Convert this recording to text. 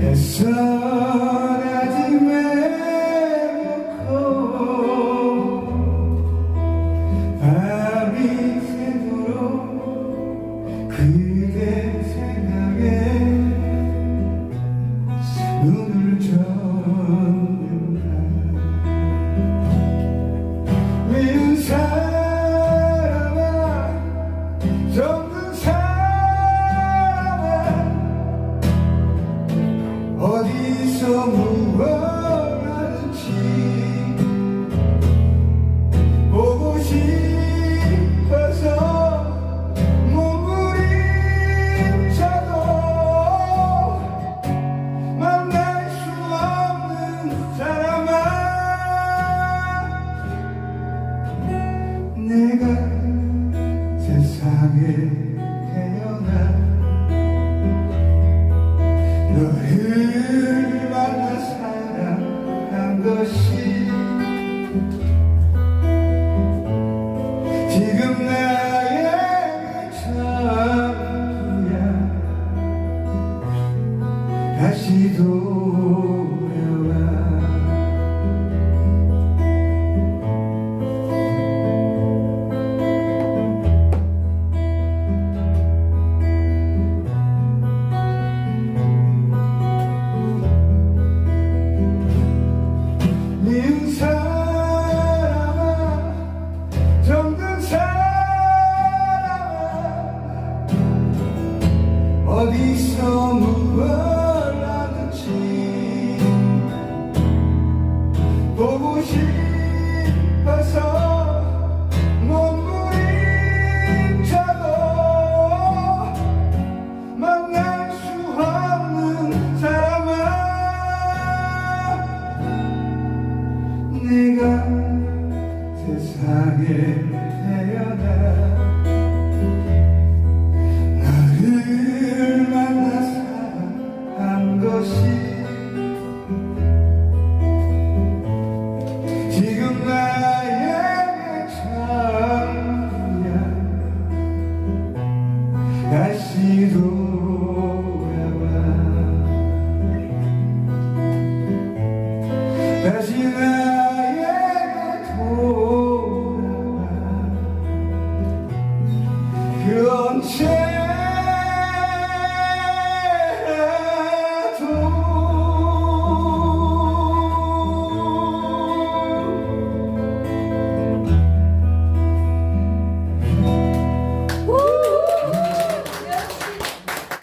애써 것이 지금 나의 전부야. 다시 돌 보고 싶어서 몸부림쳐도 만날 수 없는 사람아 내가 세상에 태어나 너를 만나 사랑한 것이 Pese